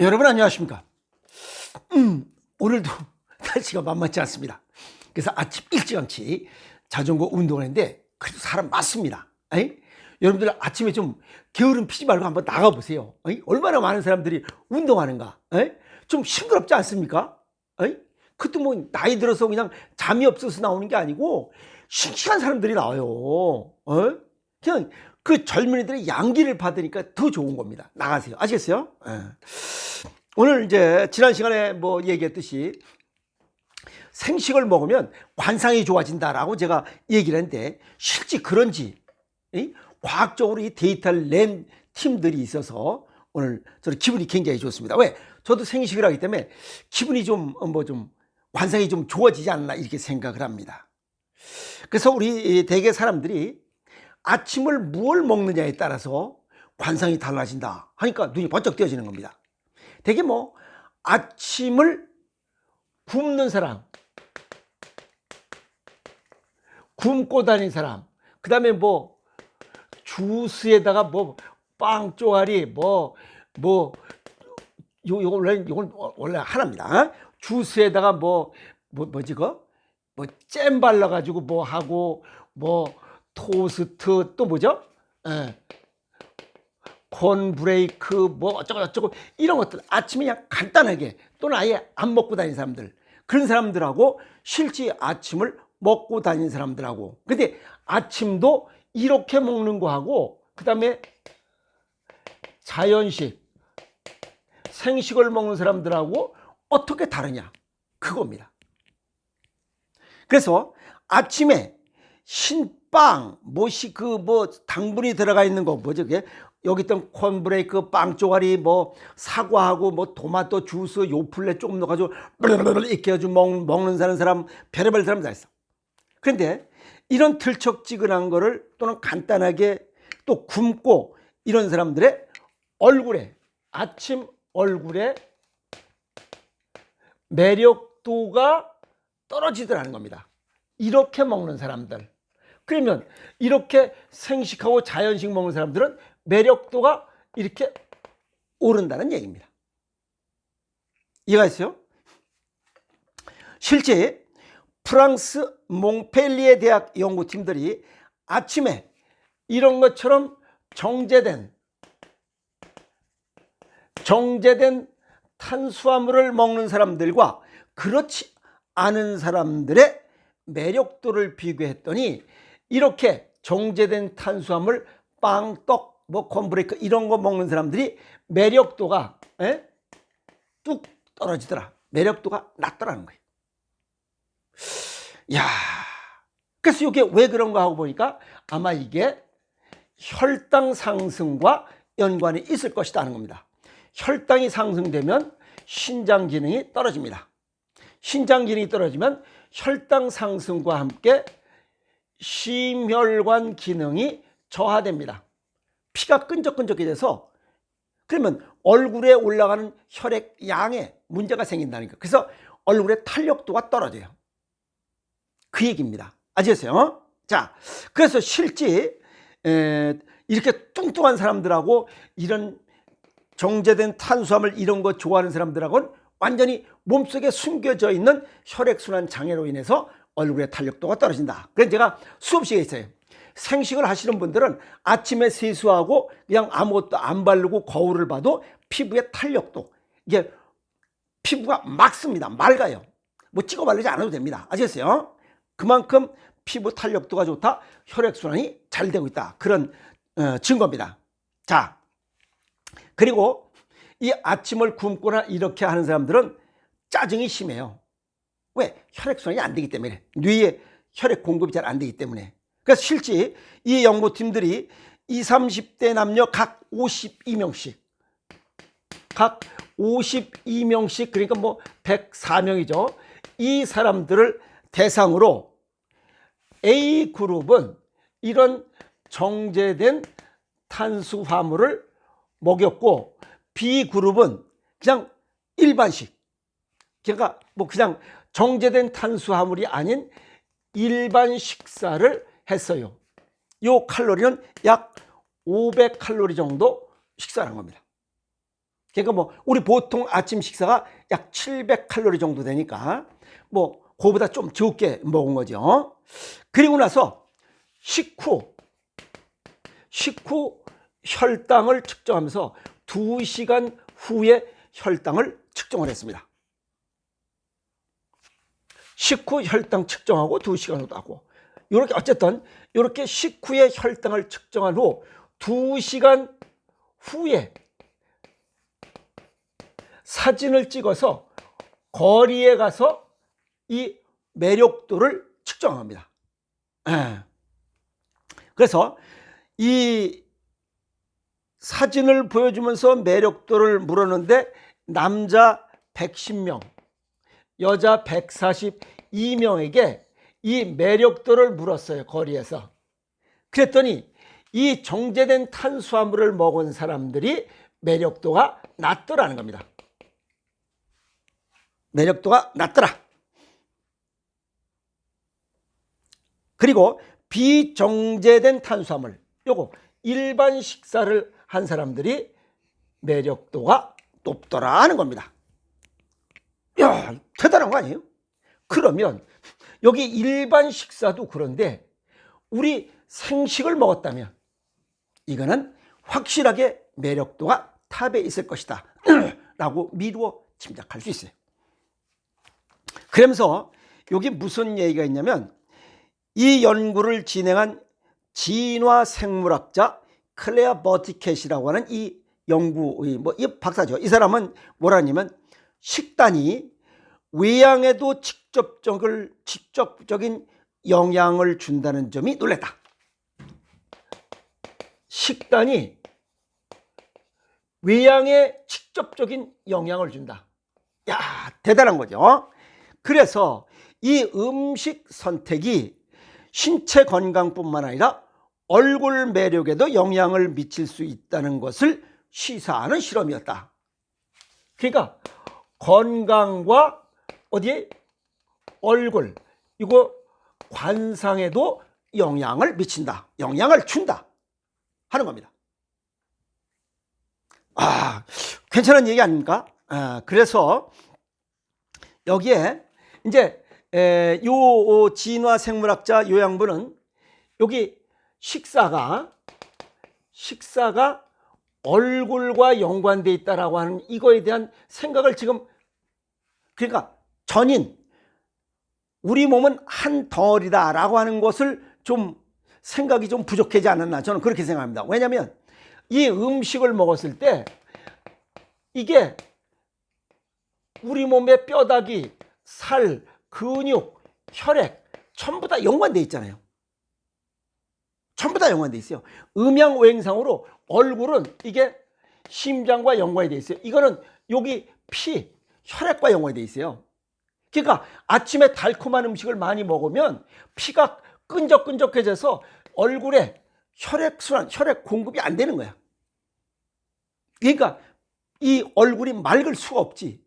여러분 안녕하십니까? 음, 오늘도 날씨가 만만치 않습니다. 그래서 아침 일찌감치 자전거 운동을 했는데 그래도 사람 많습니다. 에이? 여러분들 아침에 좀 게으름 피지 말고 한번 나가보세요. 에이? 얼마나 많은 사람들이 운동하는가? 에이? 좀 싱그럽지 않습니까? 에이? 그것도 뭐 나이 들어서 그냥 잠이 없어서 나오는 게 아니고 싱싱한 사람들이 나와요. 어? 그냥 그 젊은이들의 양기를 받으니까 더 좋은 겁니다. 나가세요. 아시겠어요? 예. 오늘 이제 지난 시간에 뭐 얘기했듯이 생식을 먹으면 관상이 좋아진다라고 제가 얘기를 했는데 실제 그런지 이? 과학적으로 이 데이터를 낸 팀들이 있어서 오늘 저는 기분이 굉장히 좋습니다. 왜? 저도 생식을 하기 때문에 기분이 좀 뭐 좀 관상이 좀 좋아지지 않나 이렇게 생각을 합니다. 그래서 우리 대개 사람들이 아침을 무엇을 먹느냐에 따라서 관상이 달라진다 하니까 눈이 번쩍 띄어지는 겁니다. 되게 뭐 아침을 굶는 사람, 굶고 다니는 사람, 그 다음에 뭐 주스에다가 뭐 빵 쪼가리 뭐뭐 요, 요 원래 이건 원래 하나입니다. 주스에다가 뭐, 뭐 뭐지 그? 뭐 잼 발라 가지고 뭐 하고 뭐 토스트 또 뭐죠? 예. 콘 브레이크 뭐 어쩌고 저쩌고 이런 것들 아침에 그냥 간단하게 또는 아예 안 먹고 다니는 사람들. 그런 사람들하고 실제 아침을 먹고 다니는 사람들하고. 근데 아침도 이렇게 먹는 거하고 그 다음에 자연식 생식을 먹는 사람들하고 어떻게 다르냐? 그겁니다. 그래서 아침에 신빵, 뭐시 그 뭐 당분이 들어가 있는 거 뭐죠 그게 여기 있던 콘브레이크, 빵 쪼가리, 뭐 사과하고 뭐 토마토 주스, 요플레 조금 넣어가지고 이렇게 해가지고 먹, 먹는 사는 사람 별의별 사람 다 있어. 그런데 이런 들쩍지근한 거를 또는 간단하게 또 굶고 이런 사람들의 얼굴에 아침 얼굴에 매력도가 떨어지더라는 겁니다. 이렇게 먹는 사람들. 그러면 이렇게 생식하고 자연식 먹는 사람들은 매력도가 이렇게 오른다는 얘기입니다. 이해가 있어요? 실제 프랑스 몽펠리에 대학 연구팀들이 아침에 이런 것처럼 정제된 정제된 탄수화물을 먹는 사람들과 그렇지 않은 사람들의 매력도를 비교했더니 이렇게 정제된 탄수화물, 빵, 떡, 뭐 콘브레이크 이런 거 먹는 사람들이 매력도가 에? 뚝 떨어지더라. 매력도가 낮더라는 거예요. 야, 그래서 이게 왜 그런가 하고 보니까 아마 이게 혈당 상승과 연관이 있을 것이다 하는 겁니다. 혈당이 상승되면 신장 기능이 떨어집니다. 신장 기능이 떨어지면 혈당 상승과 함께 심혈관 기능이 저하됩니다. 피가 끈적끈적해져서 그러면 얼굴에 올라가는 혈액 양에 문제가 생긴다니까. 그래서 얼굴의 탄력도가 떨어져요. 그 얘기입니다. 아시겠어요? 자, 그래서 실제 에, 이렇게 뚱뚱한 사람들하고 이런 정제된 탄수화물 이런 거 좋아하는 사람들하고는 완전히 몸속에 숨겨져 있는 혈액순환 장애로 인해서 얼굴의 탄력도가 떨어진다. 그래서 제가 수없이 했어요. 생식을 하시는 분들은 아침에 세수하고 그냥 아무것도 안 바르고 거울을 봐도 피부의 탄력도 이게 피부가 맑습니다. 맑아요. 뭐 찍어 바르지 않아도 됩니다. 아시겠어요? 그만큼 피부 탄력도가 좋다. 혈액순환이 잘 되고 있다. 그런 어, 증거입니다. 자, 그리고 이 아침을 굶거나 이렇게 하는 사람들은 짜증이 심해요. 왜? 혈액순환이 안 되기 때문에. 뇌에 혈액 공급이 잘 안 되기 때문에. 그래서 실제 이 연구팀들이 20, 30대 남녀 각 52명씩, 각 52명씩, 그러니까 뭐 104명이죠. 이 사람들을 대상으로 A그룹은 이런 정제된 탄수화물을 먹였고 B그룹은 그냥 일반식 그러니까 뭐 그냥 정제된 탄수화물이 아닌 일반 식사를 했어요. 요 칼로리는 약 500칼로리 정도 식사를 한 겁니다. 그러니까 뭐 우리 보통 아침 식사가 약 700칼로리 정도 되니까 뭐 그거보다 좀 적게 먹은 거죠. 그리고 나서 식후 식후 혈당을 측정하면서 2시간 후에 혈당을 측정을 했습니다. 식후 혈당 측정하고 2시간 후도 하고 이렇게 어쨌든 이렇게 식후에 혈당을 측정한 후 2시간 후에 사진을 찍어서 거리에 가서 이 매력도를 측정합니다. 예. 그래서 이 사진을 보여주면서 매력도를 물었는데 남자 110명, 여자 142명에게 이 매력도를 물었어요. 거리에서. 그랬더니 이 정제된 탄수화물을 먹은 사람들이 매력도가 낮더라는 겁니다. 매력도가 낮더라. 그리고 비정제된 탄수화물, 요거 일반 식사를 한 사람들이 매력도가 높더라 하는 겁니다. 야, 대단한 거 아니에요? 그러면 여기 일반 식사도 그런데 우리 생식을 먹었다면 이거는 확실하게 매력도가 탑에 있을 것이다. 라고 미루어 짐작할 수 있어요. 그러면서 여기 무슨 얘기가 있냐면 이 연구를 진행한 진화 생물학자 클레어 버티켓이라고 하는 이 연구의 뭐 이 박사죠. 이 사람은 뭐라냐면 식단이 외양에도 직 접적을 직접적인 영향을 준다는 점이 놀랬다. 식단이 외양에 직접적인 영향을 준다. 야, 대단한 거죠. 그래서 이 음식 선택이 신체 건강뿐만 아니라 얼굴 매력에도 영향을 미칠 수 있다는 것을 시사하는 실험이었다. 그러니까 건강과 어디에 얼굴 이거 관상에도 영향을 미친다. 영향을 준다. 하는 겁니다. 아, 괜찮은 얘기 아닙니까? 아, 그래서 여기에 이제 에, 요 어, 진화 생물학자 요양부는 여기 식사가 식사가 얼굴과 연관돼 있다라고 하는 이거에 대한 생각을 지금 그러니까 전인 우리 몸은 한 덩어리다 라고 하는 것을 좀 생각이 좀 부족하지 않았나 저는 그렇게 생각합니다. 왜냐하면 이 음식을 먹었을 때 이게 우리 몸의 뼈다귀, 살, 근육, 혈액 전부 다 연관돼 있잖아요. 전부 다 연관돼 있어요. 음양 오행상으로 얼굴은 이게 심장과 연관이 돼 있어요. 이거는 여기 피, 혈액과 연관이 돼 있어요. 그러니까 아침에 달콤한 음식을 많이 먹으면 피가 끈적끈적해져서 얼굴에 혈액 순환, 혈액 공급이 안 되는 거야. 그러니까 이 얼굴이 맑을 수가 없지.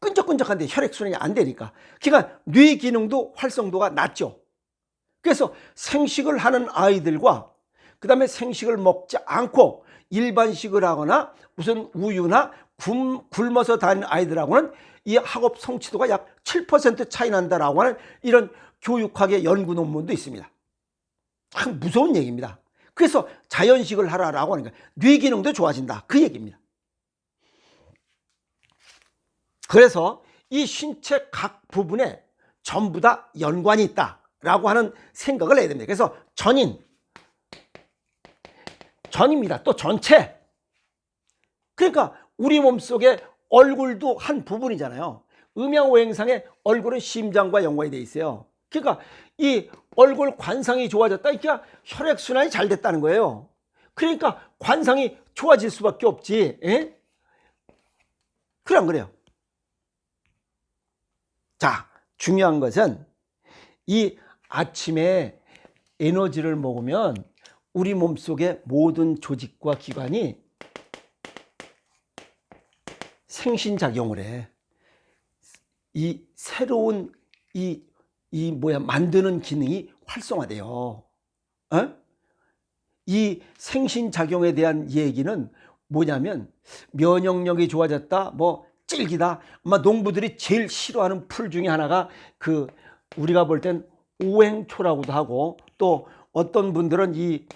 끈적끈적한데 혈액 순환이 안 되니까. 그러니까 뇌 기능도 활성도가 낮죠. 그래서 생식을 하는 아이들과 그 다음에 생식을 먹지 않고 일반식을 하거나 무슨 우유나 굶, 굶어서 다니는 아이들하고는 이 학업 성취도가 약 7% 차이 난다라고 하는 이런 교육학의 연구 논문도 있습니다. 참 무서운 얘기입니다. 그래서 자연식을 하라라고 하는 거예요. 뇌 기능도 좋아진다. 그 얘기입니다. 그래서 이 신체 각 부분에 전부 다 연관이 있다라고 하는 생각을 해야 됩니다. 그래서 전인, 전입니다. 또 전체. 그러니까 우리 몸속에 얼굴도 한 부분이잖아요. 음양오행상의 얼굴은 심장과 연관이 돼 있어요. 그러니까 이 얼굴 관상이 좋아졌다. 그러니까 혈액순환이 잘 됐다는 거예요. 그러니까 관상이 좋아질 수밖에 없지. 예? 그래 안 그래요? 자, 중요한 것은 이 아침에 에너지를 먹으면 우리 몸속의 모든 조직과 기관이 생신작용을 해. 이 새로운 이, 이 뭐야, 만드는 기능이 활성화돼요. 어? 이 생신작용에 대한 얘기는 뭐냐면 면역력이 좋아졌다, 뭐 찔기다. 아마 농부들이 제일 싫어하는 풀 중에 하나가 그 우리가 볼 땐 오행초라고도 하고 또 어떤 분들은 이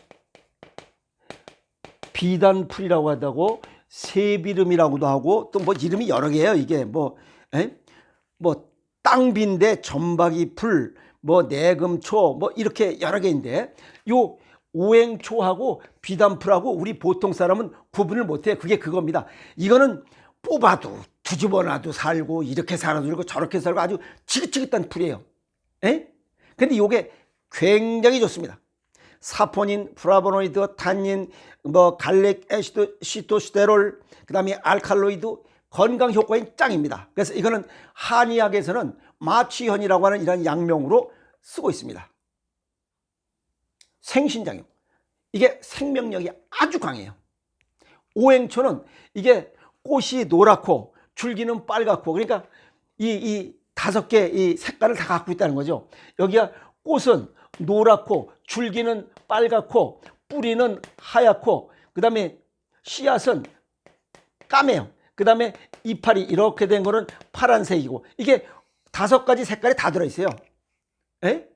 비단풀이라고 하다고 새비름이라고도 하고 또 뭐 이름이 여러 개예요. 이게 뭐, 에? 뭐 땅빈대 점박이 풀, 뭐 내금초, 뭐 이렇게 여러 개인데 요 오행초하고 비단풀하고 우리 보통 사람은 구분을 못해. 그게 그겁니다. 이거는 뽑아도 뒤집어놔도 살고 이렇게 살아도 그리고 저렇게 살고 아주 지긋지긋한 풀이에요. 에? 근데 요게 굉장히 좋습니다. 사포닌, 플라보노이드, 탄닌, 뭐 갈릭 애시드, 시토스테롤, 그다음에 알칼로이드 건강 효과인 짱입니다. 그래서 이거는 한의학에서는 마취현이라고 하는 이런 약명으로 쓰고 있습니다. 생신작용. 이게 생명력이 아주 강해요. 오행초는 이게 꽃이 노랗고 줄기는 빨갛고 그러니까 이, 이 다섯 개 이 색깔을 다 갖고 있다는 거죠. 여기가 꽃은 노랗고 줄기는 빨갛고 뿌리는 하얗고 그 다음에 씨앗은 까매요. 그 다음에 이파리 이렇게 된 거는 파란색이고 이게 다섯 가지 색깔이 다 들어있어요. 에?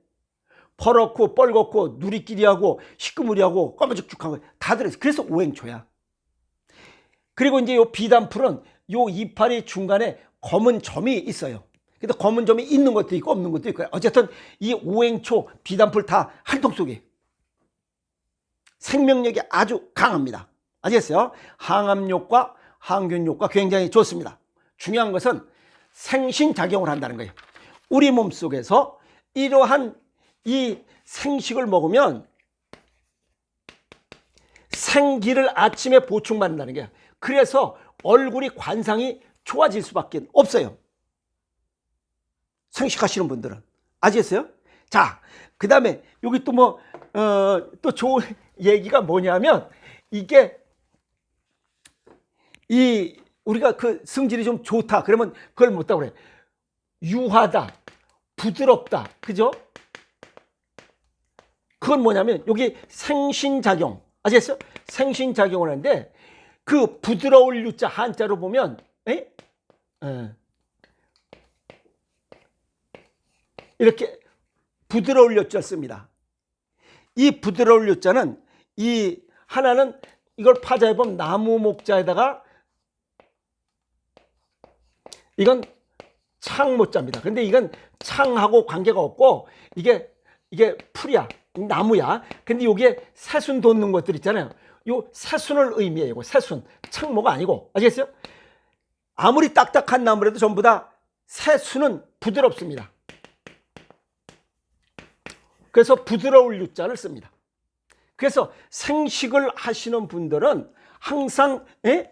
퍼렇고 뻘겋고 누리끼리하고 시꺼무리하고 검은죽죽한 거다 들어있어요. 그래서 오행초야. 그리고 이제 요 비단풀은 요 이파리 중간에 검은 점이 있어요. 근데 검은 점이 있는 것도 있고 없는 것도 있고 어쨌든 이 오행초 비단풀 다 한 통 속에 생명력이 아주 강합니다. 아시겠어요? 항암력과 항균력과 굉장히 좋습니다. 중요한 것은 생신작용을 한다는 거예요. 우리 몸 속에서 이러한 이 생식을 먹으면 생기를 아침에 보충받는다는 거예요. 그래서 얼굴이 관상이 좋아질 수밖에 없어요. 생식하시는 분들은. 아시겠어요? 자, 그 다음에 여기 또 뭐, 어, 또 좋은 얘기가 뭐냐면 이게 이 우리가 그 성질이 좀 좋다. 그러면 그걸 뭐다고 그래? 유하다. 부드럽다. 그죠? 그건 뭐냐면 여기 생신작용. 아시겠어요? 생신작용을 하는데 그 부드러울 유자 한자로 보면 에? 에. 이렇게 부드러울 유자 씁니다. 이 부드러울 유자는 이 하나는 이걸 파자해 보면 나무 목자에다가 이건 창모자입니다. 근데 이건 창하고 관계가 없고 이게 이게 풀이야. 나무야. 근데 여기에 새순 돋는 것들 있잖아요. 요 새순을 의미해요. 새순. 창모가 아니고. 아시겠어요? 아무리 딱딱한 나무라도 전부 다 새순은 부드럽습니다. 그래서 부드러울 유자를 씁니다. 그래서 생식을 하시는 분들은 항상 에?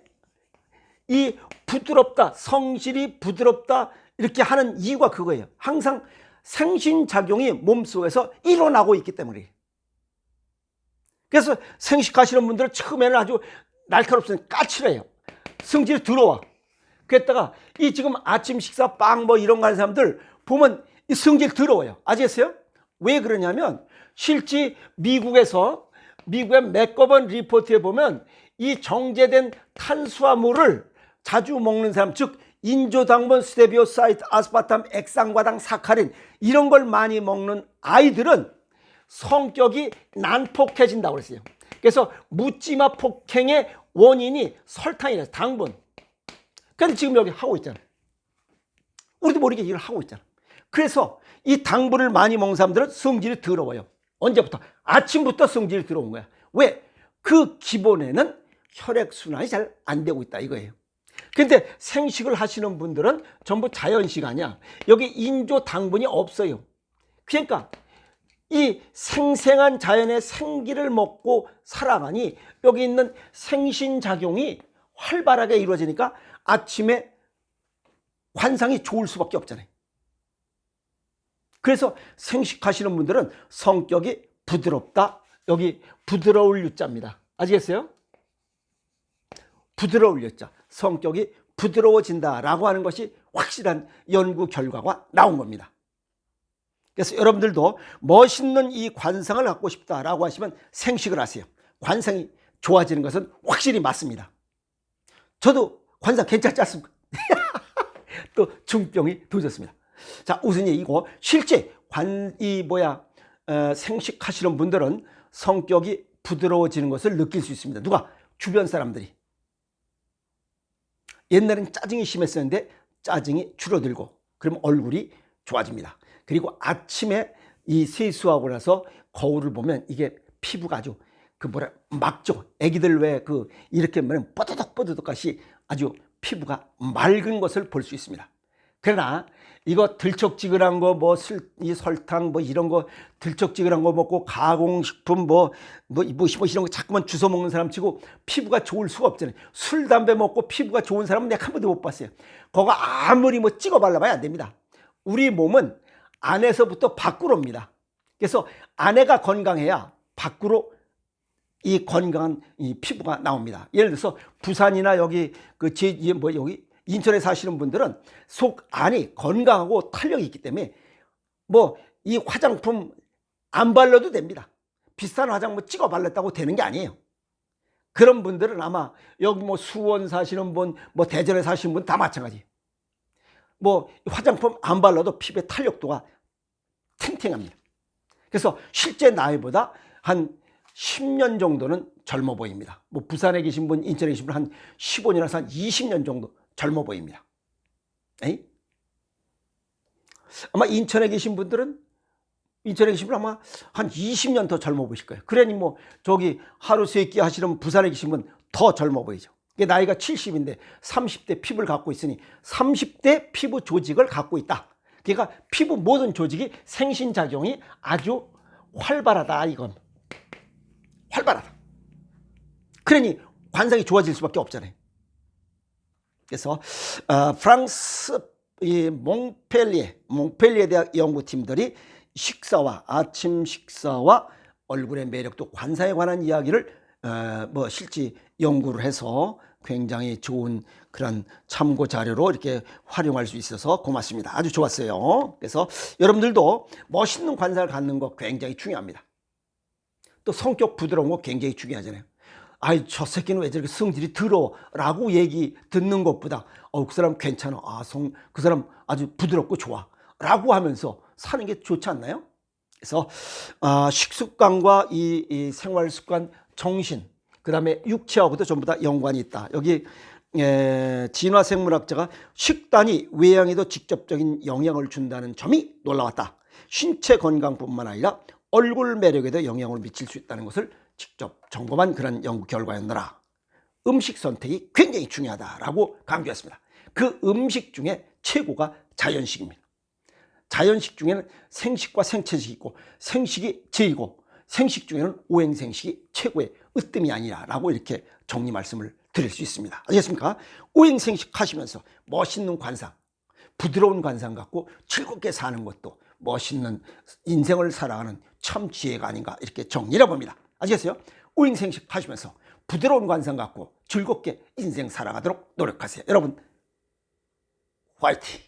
이 부드럽다, 성질이 부드럽다 이렇게 하는 이유가 그거예요. 항상 생신작용이 몸속에서 일어나고 있기 때문에. 그래서 생식하시는 분들은 처음에는 아주 날카롭습니다. 까칠해요. 성질이 들어와. 그랬다가 이 지금 아침 식사 빵 뭐 이런 거 하는 사람들 보면 이 성질 더러워요. 아시겠어요? 왜 그러냐면 실제 미국에서 미국의 맥거번 리포트에 보면 이 정제된 탄수화물을 자주 먹는 사람 즉 인조당분, 스테비오사이트, 아스파탐, 액상과당, 사카린 이런 걸 많이 먹는 아이들은 성격이 난폭해진다고 그랬어요. 그래서 묻지마 폭행의 원인이 설탕이라서 당분. 근데 지금 여기 하고 있잖아. 우리도 모르게 일을 하고 있잖아. 그래서 이 당분을 많이 먹는 사람들은 성질이 더러워요. 언제부터? 아침부터 성질이 들어온 거야. 왜? 그 기본에는 혈액순환이 잘 안 되고 있다 이거예요. 근데 생식을 하시는 분들은 전부 자연식 아니야. 여기 인조 당분이 없어요. 그러니까 이 생생한 자연의 생기를 먹고 살아가니 여기 있는 생신작용이 활발하게 이루어지니까 아침에 관상이 좋을 수밖에 없잖아요. 그래서 생식하시는 분들은 성격이 부드럽다. 여기 부드러울 유자입니다. 아시겠어요? 부드러울 유자. 성격이 부드러워진다라고 하는 것이 확실한 연구 결과가 나온 겁니다. 그래서 여러분들도 멋있는 이 관상을 갖고 싶다라고 하시면 생식을 하세요. 관상이 좋아지는 것은 확실히 맞습니다. 저도 관상 괜찮지 않습니까? 또 중병이 도졌습니다. 자, 우선 이거 실제 관, 이 뭐야, 어, 생식하시는 분들은 성격이 부드러워지는 것을 느낄 수 있습니다. 누가? 주변 사람들이. 옛날엔 짜증이 심했었는데 짜증이 줄어들고 그러면 얼굴이 좋아집니다. 그리고 아침에 이 세수하고 나서 거울을 보면 이게 피부가 아주 그 뭐라 막죠. 애기들 왜 그 이렇게 하면 뻐드덕 뻐드덕같이 아주 피부가 맑은 것을 볼 수 있습니다. 그러나 이거 들쩍지근한 거 뭐 이 설탕 뭐 이런 거 들쩍지근한 거 먹고 가공식품 뭐뭐 뭐, 뭐, 뭐 이런 거 자꾸만 주워 먹는 사람 치고 피부가 좋을 수가 없잖아요. 술 담배 먹고 피부가 좋은 사람은 내가 한 번도 못 봤어요. 그거 아무리 뭐 찍어 발라봐야 안 됩니다. 우리 몸은 안에서부터 밖으로입니다. 그래서 안에가 건강해야 밖으로 이 건강한 이 피부가 나옵니다. 예를 들어서 부산이나 여기 그 제 뭐 여기 인천에 사시는 분들은 속 안이 건강하고 탄력이 있기 때문에 뭐 이 화장품 안 발라도 됩니다. 비싼 화장 뭐 찍어 발랐다고 되는 게 아니에요. 그런 분들은 아마 여기 뭐 수원 사시는 분, 뭐 대전에 사시는 분 다 마찬가지. 뭐 화장품 안 발라도 피부의 탄력도가 탱탱합니다. 그래서 실제 나이보다 한 10년 정도는 젊어 보입니다. 뭐 부산에 계신 분, 인천에 계신 분 한 15년에서 한 20년 정도 젊어 보입니다. 에이? 아마 인천에 계신 분들은 인천에 계신 분 아마 한 20년 더 젊어 보실 거예요. 그러니 뭐 저기 하루 세끼 하시는 부산에 계신 분 더 젊어 보이죠. 이게 나이가 70인데 30대 피부를 갖고 있으니 30대 피부 조직을 갖고 있다. 그러니까 피부 모든 조직이 생신작용이 아주 활발하다 이건. 활발하다. 그러니 관상이 좋아질 수밖에 없잖아요. 그래서 어, 프랑스 이 몽펠리에 몽펠리에 대학 연구팀들이 식사와 아침 식사와 얼굴의 매력도 관상에 관한 이야기를 어, 뭐 실제 연구를 해서 굉장히 좋은 그런 참고 자료로 이렇게 활용할 수 있어서 고맙습니다. 아주 좋았어요. 그래서 여러분들도 멋있는 관상을 갖는 거 굉장히 중요합니다. 또 성격 부드러운 거 굉장히 중요하잖아요. 아이 저 새끼는 왜 저렇게 성질이 들어 라고 얘기 듣는 것보다 어 그 사람 괜찮아 아성 그 사람 아주 부드럽고 좋아 라고 하면서 사는 게 좋지 않나요? 그래서 아, 식습관과 이, 이 생활 습관, 정신, 그 다음에 육체하고도 전부 다 연관이 있다. 여기 에, 진화 생물학자가 식단이 외양에도 직접적인 영향을 준다는 점이 놀라웠다. 신체 건강뿐만 아니라 얼굴 매력에도 영향을 미칠 수 있다는 것을 직접 점검한 그런 연구 결과였노라. 음식 선택이 굉장히 중요하다라고 강조했습니다. 그 음식 중에 최고가 자연식입니다. 자연식 중에는 생식과 생채식이 있고 생식이 제이고 생식 중에는 오행생식이 최고의 으뜸이 아니라라고 이렇게 정리 말씀을 드릴 수 있습니다. 아시겠습니까? 오행생식 하시면서 멋있는 관상, 부드러운 관상 갖고 즐겁게 사는 것도 멋있는 인생을 살아가는 참 지혜가 아닌가 이렇게 정리해 봅니다. 아시겠어요? 오행생식 하시면서 부드러운 관상 갖고 즐겁게 인생 살아가도록 노력하세요. 여러분, 화이팅!